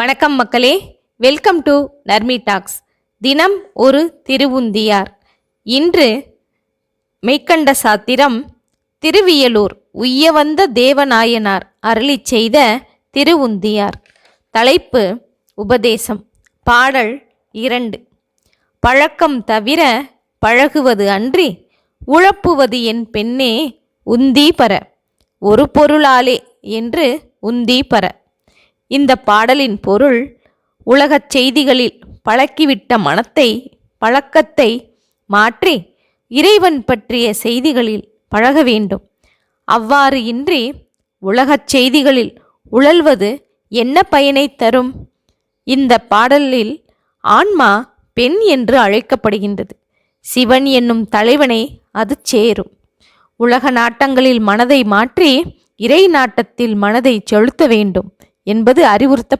வணக்கம் மக்களே. Welcome to Narmi tax தினம் ஒரு திருவுந்தியார். இன்று மெய்க்கண்ட சாத்திரம் திருவியலூர் உய்ய வந்த தேவநாயனார் அருளிச் செய்த திருவுந்தியார். தலைப்பு உபதேசம். பாடல் இரண்டு. பழக்கம் தவிர பழகுவது அன்றி உழப்புவது என் பெண்ணே உந்தி பர ஒரு பொருளாலே என்று உந்தி பர இந்த பாடலின் பொருள் உலகச் செய்திகளில் பழக்கிவிட்ட மனத்தை பழக்கத்தை மாற்றி இறைவன் பற்றிய செய்திகளில் பழக வேண்டும். அவ்வாறு இன்றி உலகச் செய்திகளில் உழல்வது என்ன பயனை தரும்? இந்த பாடலில் ஆன்மா பெண் என்று அழைக்கப்படுகின்றது. சிவன் என்னும் தலைவனை அது சேரும். உலக நாட்டங்களில் மனதை மாற்றி இறை நாட்டத்தில் மனதை செலுத்த வேண்டும். என்பது அறிவுறுத்தப்ப